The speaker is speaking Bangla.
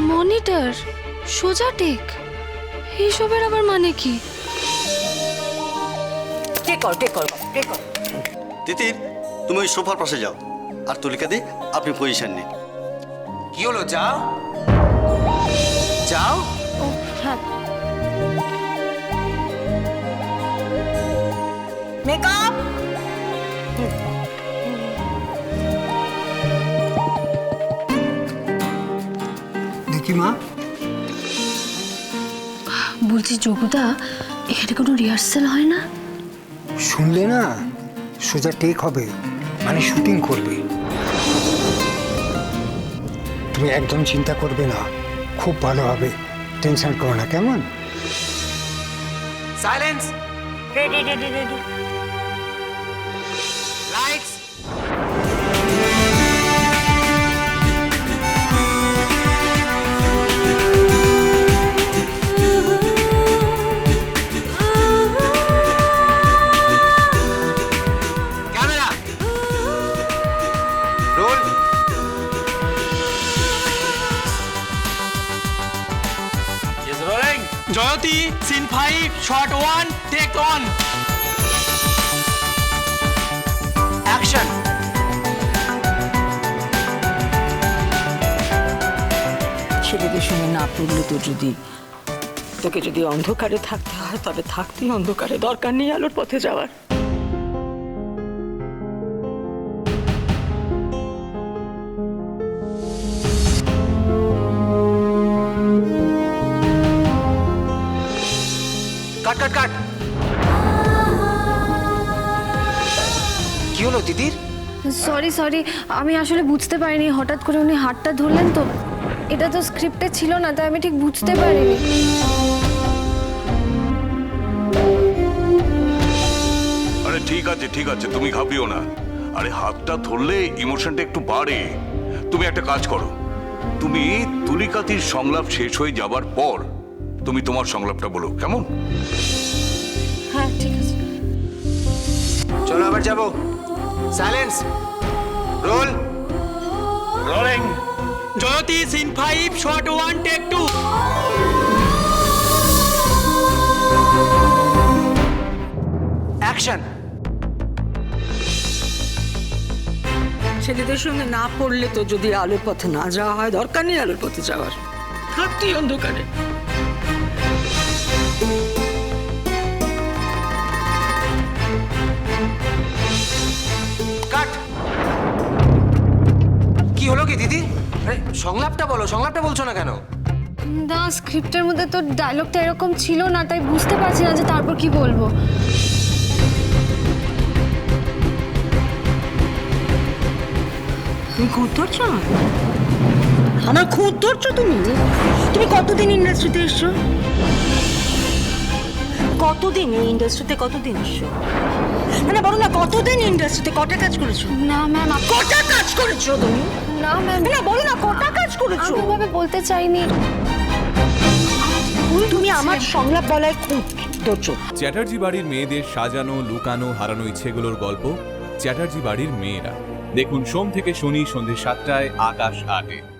মনিটর? সোজা টেক? এইসবের আবার মানে কি? টেক কর টেক কর টেক কর। তিতির তুমি ওই সোফার পাশে যাও। আর তুলিকা দি আপনি পজিশন নিন। কি হলো যাও। যাও। হ্যাঁ। মেকআপ দেখি মা? বলছি যোগুদা এখানে কোনো রিহার্সেল হয় না? শুনলে না সোজা টেক হবে মানে শুটিং করবে। তুমি একদম চিন্তা করবে না খুব ভালো হবে টেনশন করো না কেমন? Silence ready ready ready Jayati scene five shot one, take one. Action. ছেলেদের সঙ্গে না পড়লে তো যদি তোকে যদি অন্ধকারে থাকতে হয়, তবে থাকতেই অন্ধকারে। দরকার নেই আলোর পথে যাওয়ার। হলো দিদির সরি সরি আমি আসলে বুঝতে পারিনি হঠাৎ করে উনি হাতটা ধরলেন তো। এটা তো স্ক্রিপ্টে ছিল না তাই আমি ঠিক বুঝতে পারিনি। আরে ঠিক আছে ঠিক আছে তুমি ঘাবড়িও না। আরে হাতটা ধরলে ইমোশনটা একটু বাড়ে। তুমি একটা কাজ করো। তুমি তুলিকাতির সংলাপ শেষ হয়ে যাবার পর তুমি তোমার সংলাপটা বলো কেমন? হ্যাঁ ঠিক আছে। চলো আবার যাব। Silence roll rolling Jayati scene five shot one take two action ছেলেদের সঙ্গে না পড়লে তো যদি আলোর পথে না যাওয়া হয় দরকার নেই আলোর পথে যাওয়ার। থাকতেই অন্ধকারে। কি হলো কি দিদি? আরে সংলাপটা বলো সংলাপটা বলছো না কেন? না স্ক্রিপ্টের মধ্যে তো ডায়লগটা এরকম ছিল না তাই বুঝতে পারছি না যে তারপর কি বলব। তুমি খুঁত ধরছো? আমার? আমার খুঁত ধরছো তুমি? তুমি কতদিন ইন্ডাস্ট্রিতে এসছো? কতদিন এই ইন্ডাস্ট্রিতে কতদিন এসছো মানে বলো না কতদিন ইন্ডাস্ট্রিতে কটা কাজ করেছ? না ম্যাম কটা কাজ করেছ তুমি? না ম্যাম না বলো না কটা কাজ করেছ? আমি এভাবে বলতে চাইনি। তুমি আমার সংলাপ বলায় ধরছো চ্যাটার্জি বাড়ির মেয়েদের সাজানো লুকানো হারানো ইচ্ছেগুলোর গল্প চ্যাটার্জি বাড়ির মেয়েরা। দেখুন সোম থেকে শনি সন্ধ্যে সাতটায় আকাশ আটে।